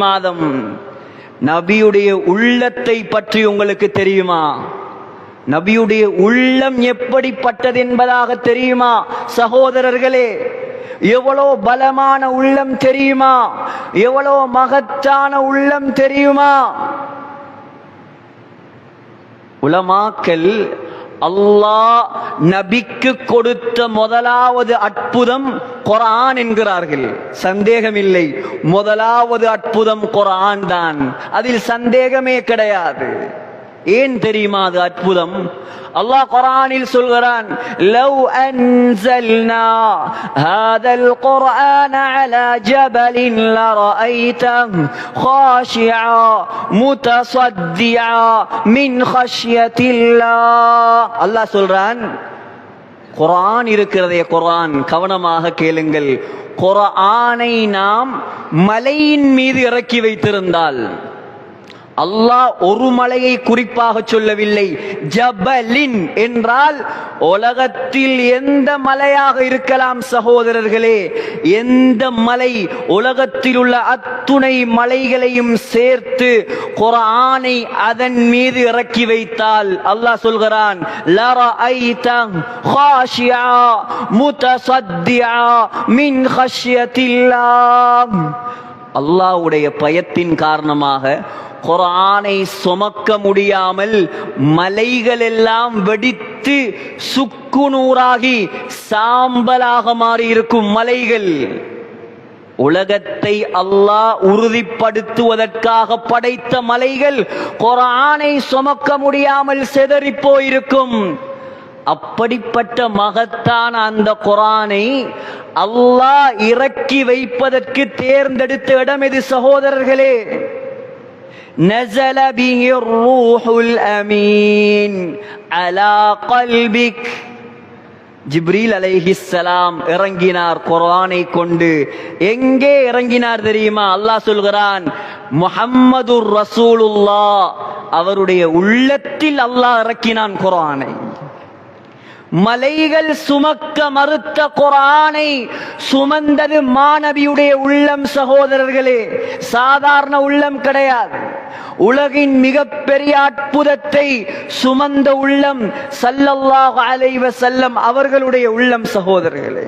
மாதம். நபியுடைய உள்ளத்தை பற்றி உங்களுக்கு தெரியுமா? நபியுடைய உள்ளம் எப்படிப்பட்டது என்பதாக தெரியுமா? சகோதரர்களே எவ்வளோ பலமான உள்ளம் தெரியுமா? எவ்வளோ மகத்தான உள்ளம் தெரியுமா? உலமாக்கல் அல்லாஹ் நபிக்கு கொடுத்த முதலாவது அற்புதம் குரான் என்கிறார்கள். சந்தேகமில்லை. முதலாவது அற்புதம் குரான் தான். அதில் சந்தேகமே கிடையாது. ஏன் தெரியுமா அது அற்புதம் அல்லாஹ் குரானில் சொல்கிறான் லவ் அன்சல்னா ஹாதல் குர்ஆன அலா ஜபலின் லரஐதஹு خاشعا متصدعا من خشية الله அல்லாஹ் சொல்றான் குர்ஆன் இருக்கிறதே குர்ஆன் கவனமாக கேளுங்கள் குர்ஆனை நாம் மலையின் மீது இறக்கி வைத்திருந்தால் அல்லாஹ் ஒரு மலையை குறிப்பாக சொல்லவில்லை. ஜபலின் என்றால் உலகத்தில் எந்த மலையாக இருக்கலாம் சகோதரர்களே எந்த மலை உலகத்தில் உள்ள அத்துணை மலைகளையும் சேர்த்து குரானை அதன் மீது இறக்கி வைத்தால் அல்லாஹ் சொல்கிறான் முத்தசத்தியா மின் ஹஷ்யத்தில்லாம் அல்லாவுடைய பயத்தின் காரணமாக குரானை சுமக்க முடியாமல் மலைகள் எல்லாம் வெடித்து சுக்கு நூறாகி சாம்பலாக மாறி இருக்கும் மலைகள். உலகத்தை அல்லாஹ் உறுதிப்படுத்துவதற்காக படைத்த மலைகள் குரானை சுமக்க முடியாமல் செதறி போயிருக்கும். அப்படிப்பட்ட மகத்தான அந்த குரானை அல்லாஹ் இறக்கி வைப்பதற்கு தேர்ந்தெடுத்த இடம் இது சகோதரர்களே نزل به الروح الأمين على قلبك ஜிப்ரீல் அலைஹிஸ்ஸலாம் இறங்கினார் குர்ஆனை கொண்டு எங்கே இறங்கினார் தெரியுமா அல்லாஹ் சொல்கிறான் முஹம்மதுர் ரசூலுல்லாஹ் அவருடைய உள்ளத்தில் அல்லாஹ் இறக்கினான் குர்ஆனை மலைகள் சுமக்க மறுத்த குரானை சுமந்தது மாணவியுடைய உள்ளம் சகோதரர்களே. சாதாரண உள்ளம் கிடையாது. உலகின் மிகப்பெரிய அற்புதத்தை சுமந்த உள்ளம் சல்லல்லாஹ் அலைவ செல்லம் அவர்களுடைய உள்ளம் சகோதரர்களே.